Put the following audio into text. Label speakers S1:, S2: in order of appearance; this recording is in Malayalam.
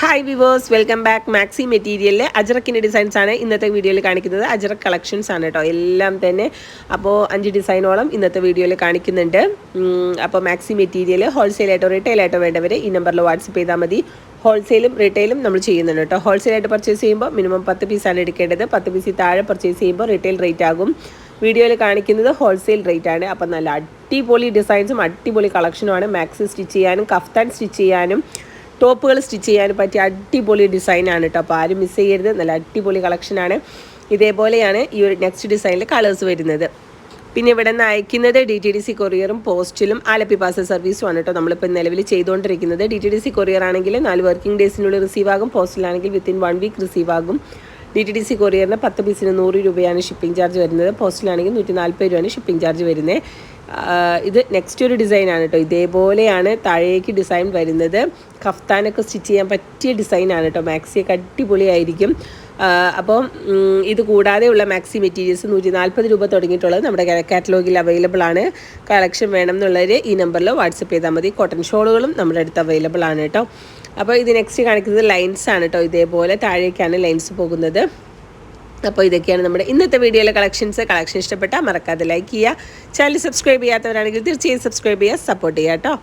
S1: Hi viewers welcome back maxi മെറ്റീരിയലിലെ അജറക്കിന്റെ ഡിസൈൻസ് ആണ് ഇന്നത്തെ വീഡിയോയിൽ കാണിക്കുന്നത്. അജറക് കളക്ഷൻസ് ആണ് കേട്ടോ എല്ലാം തന്നെ അപ്പോൾ അഞ്ച് ഡിസൈനോളം ഇന്നത്തെ വീഡിയോയിൽ കാണിക്കുന്നുണ്ട്. അപ്പോൾ മാക്സി മെറ്റീരിയൽ ഹോൾസെയിലായിട്ടോ റീറ്റെയിലായിട്ടോ വേണ്ടവർ ഈ നമ്പറിൽ വാട്സപ്പ് ചെയ്താൽ മതി. ഹോൾസെയിലും റീറ്റെയിലും നമ്മൾ ചെയ്യുന്നുണ്ട് കേട്ടോ ഹോൾസെയിലായിട്ട് പർച്ചേസ് ചെയ്യുമ്പോൾ മിനിമം പത്ത് പീസാണ് എടുക്കേണ്ടത്. പത്ത് പീസിൽ താഴെ പർച്ചേസ് ചെയ്യുമ്പോൾ റീറ്റെയിൽ റേറ്റ് ആകും. വീഡിയോയിൽ കാണിക്കുന്നത് ഹോൾസെയിൽ റേറ്റ് ആണ്. അപ്പോൾ നല്ല അടിപൊളി ഡിസൈൻസും അടിപൊളി കളക്ഷനുമാണ് മാക്സി സ്റ്റിച്ച് ചെയ്യാനും കഫ്താൻ സ്റ്റിച്ച് ചെയ്യാനും ടോപ്പുകൾ സ്റ്റിച്ച് ചെയ്യാൻ പറ്റിയ അടിപൊളി ഡിസൈനാണ് കേട്ടോ. അപ്പോൾ ആരും മിസ് ചെയ്യരുത്. നല്ല അടിപൊളി കളക്ഷനാണ് ഇതേപോലെയാണ് ഈ ഒരു നെക്സ്റ്റ് ഡിസൈനിൽ കളേഴ്സ് വരുന്നത്. പിന്നെ ഇവിടെ നിന്ന് അയക്കുന്നത് ഡി ടി ഡി സി കൊറിയറും പോസ്റ്റിലും ആലപ്പി പാസൽ സർവീസും ആണ് കേട്ടോ. നമ്മളിപ്പോൾ നിലവിൽ ചെയ്തുകൊണ്ടിരിക്കുന്നത് D T D C courier ആണെങ്കിൽ നാല് വർക്കിംഗ് ഡേയ്സിനുള്ളിൽ റിസീവ് ആകും. പോസ്റ്റിലാണെങ്കിൽ വിത്തിൻ വൺ വീക്ക് റിസീവ് ആകും. ഡി ടി ഡി സി കൊറിയറിന് പത്ത് പീസിന് നൂറ് രൂപയാണ് ഷിപ്പിംഗ് ചാർജ് വരുന്നത്. പോസ്റ്റിലാണെങ്കിൽ നൂറ്റി നാൽപ്പത് രൂപയാണ് ഷിപ്പിംഗ് ചാർജ് വരുന്നത്. ഇത് നെക്സ്റ്റ് ഒരു ഡിസൈനാണ് കേട്ടോ ഇതേപോലെയാണ് താഴേക്ക് ഡിസൈൻ വരുന്നത്. കഫ്താനൊക്കെ സ്റ്റിച്ച് ചെയ്യാൻ പറ്റിയ ഡിസൈനാണ് കേട്ടോ മാക്സിയൊക്കെ അടിപൊളിയായിരിക്കും. ആഹ് അപ്പം ഉം, ഇത് കൂടാതെയുള്ള മാക്സി മെറ്റീരിയൽസ് നൂറ്റി നാൽപ്പത് രൂപ തുടങ്ങിയിട്ടുള്ളത് നമ്മുടെ കാറ്റലോഗിൽ അവൈലബിൾ ആണ്. കളക്ഷൻ വേണം എന്നുള്ളവർ ഈ നമ്പറിൽ വാട്സപ്പ് ചെയ്താൽ മതി. കോട്ടൺ ഷോളുകളും നമ്മുടെ അടുത്ത് അവൈലബിൾ ആണ് കേട്ടോ അപ്പോൾ ഇത് നെക്സ്റ്റ് കാണിക്കുന്നത് ലൈൻസ് ആണ് കേട്ടോ ഇതേപോലെ താഴേക്കാണ് ലൈൻസ് പോകുന്നത്. അപ്പോൾ ഇതൊക്കെയാണ് നമ്മുടെ ഇന്നത്തെ വീഡിയോയിലെ കളക്ഷൻസ് കളക്ഷൻ ഇഷ്ടപ്പെട്ടാൽ മറക്കാതെ ലൈക്ക് ചെയ്യുക. ചാനൽ സബ്സ്ക്രൈബ് ചെയ്യാത്തവരാണെങ്കിൽ തീർച്ചയായും സബ്സ്ക്രൈബ് ചെയ്യുക സപ്പോർട്ട് ചെയ്യുക കേട്ടോ